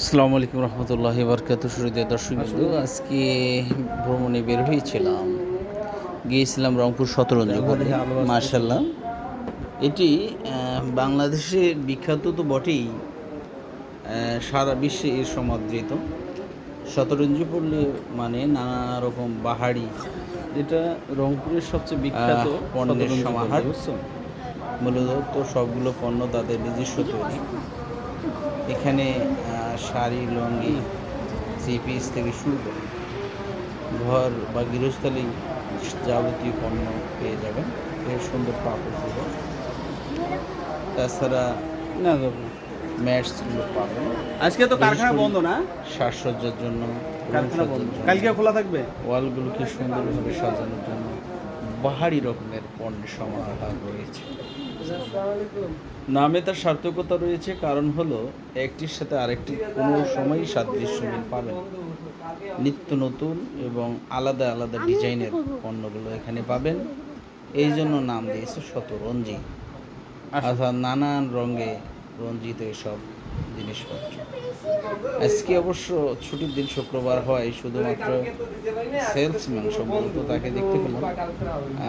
আসসালামু আলাইকুম রহমতুল্লাহি বরকাত শুরুতে দর্শক বিন্দু আজকে ভ্রমণে বের হয়েছিলাম। গিয়েছিলাম রংপুর শতরঞ্জপুরে মার্শাল্লাহ এটি বাংলাদেশের বিখ্যাত তো বটেই সারা বিশ্বে এর সমাদৃত। শতরঞ্জি পড়লে মানে নানা রকম বাহারি। এটা রংপুরের সবচেয়ে বিখ্যাত পণ্যের সমাহার। মূলত তো সবগুলো পণ্য তাদের নিজস্ব তৈরি। এখানে শাড়ি লুঙ্গি থ্রি পিস থেকে শুরু করে ঘর বা গৃহস্থলী যাবতীয় পণ্য পেয়ে যাবেন। এর সুন্দর পাপড় পুরো তাছাড়া না। ম্যাটসগুলো পাবেন। আজকে তো কারখানা বন্ধ না? সাজসজ্জার জন্য, কালকে খোলা থাকবে? ওয়ালগুলোকে সুন্দরভাবে সাজানোর জন্য। বাহারি রকমের পণ্যের সমাহার রয়েছে। নামে তার সার্থকতা রয়েছে কারণ হলো একটির সাথে আরেকটি কোনো সময়ই সাদৃশ্য মিল পাবেন নিত্য নতুন এবং আলাদা আলাদা ডিজাইনের পণ্যগুলো এখানে পাবেন। এই জন্য নাম দিয়েছে শতরঞ্জি। অর্থাৎ নানান রঙে রঞ্জিত এসব জিনিসপত্র। আজকে অবশ্য ছুটির দিন শুক্রবার হয় শুধুমাত্র সেলসম্যান সম্ভবত তাকে দেখতে পেলাম।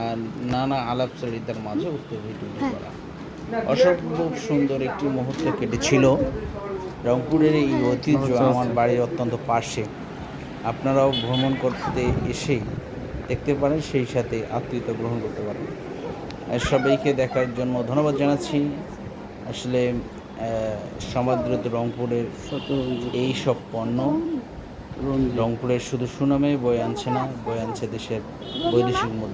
আর নানা আলাপচারিতার মাঝে উত্তর ভিডিও করা। অসম্ভব সুন্দর একটি মুহূর্ত কেটেছিল। রংপুরের এই ঐতিহ্য আমার বাড়ির অত্যন্ত পাশে। আপনারাও ভ্রমণ করতে এসে দেখতে পারেন সেই সাথে আত্মীয়তা গ্রহণ করতে পারেন। আর সবাইকে দেখার জন্য ধন্যবাদ জানাচ্ছি। আসলে সমাদৃত রংপুরের এই সব পণ্য। রংপুরের শুধু সুনামে বয়ে আনছে না, বয়ে আনছে দেশের বৈদেশিক মুদ্রা।